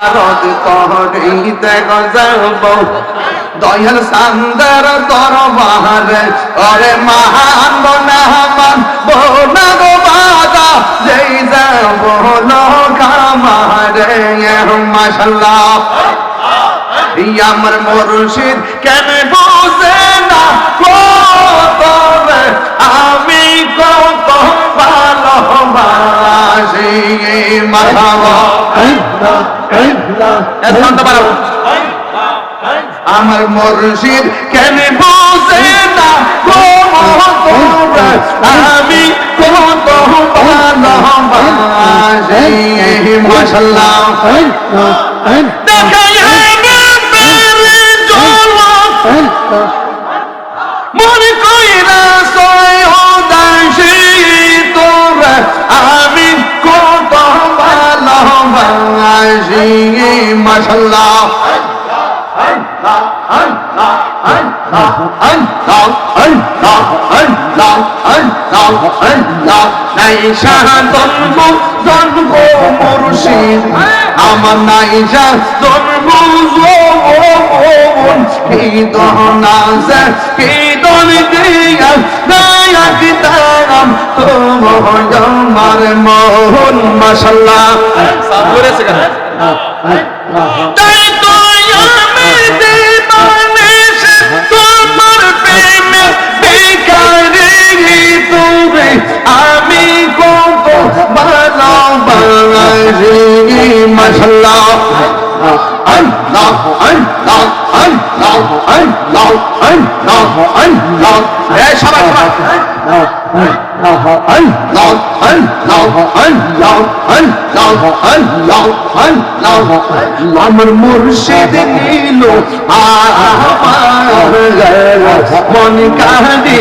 রদ করিতে গজব দয়াল সান্দার দরবারে ওরে মহান বনামান বোনা গো বাদা, যেই যাব কামারে মাশাল্লাহ। আমার মুর্শিদ কেন বুঝে না? কতবে আমি কত ভালোবাসি মাথাবা আমার মুর্শিদ কেন বসে না আমি কত ভালোবাসি। মাশাল্লাহ আমার নাইশা তোমার মোহন মাশাল্লাহ তাই তো আমি দিবানিশ তোমার প্রেমে বেকারি তুমি আমি কত আল্লাহ আল্লাহ এ সবাই সবাই আল্লাহ আল্লাহ আল্লাহ আল্লাহ আল্লাহ আল্লাহ আমার মুর্শিদ নীল আমার মন কাঁদি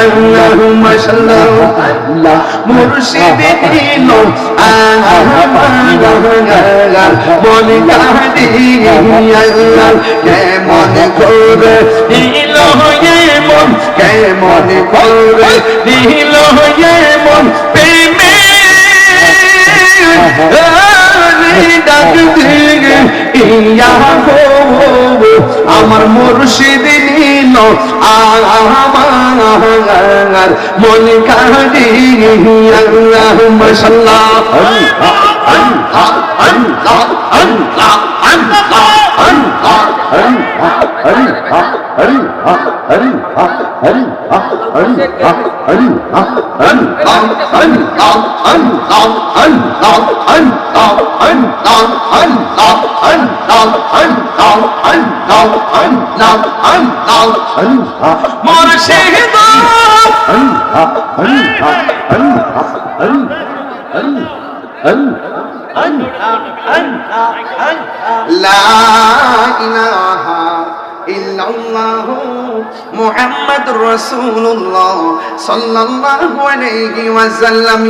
আল্লাহ মাশাল্লাহ। মুর্শিদ নীল আমার মন কাঁদি আল্লাহ কেমন করে নীল মন, কেমন করে নীল মন, প্রেমে আমার মুর্শিদ নীল আমার মন কাঁদি আল্লাহ মাশাল্লাহ আল্লাহ আল্লাহ আল্লাহ আল্লাহ মুর্শিদ লা ইলাহা ইল্লাল্লাহু মুহাম্মাদুর রাসূলুল্লাহ সাল্লাল্লাহু আলাইহি ওয়াসাল্লাম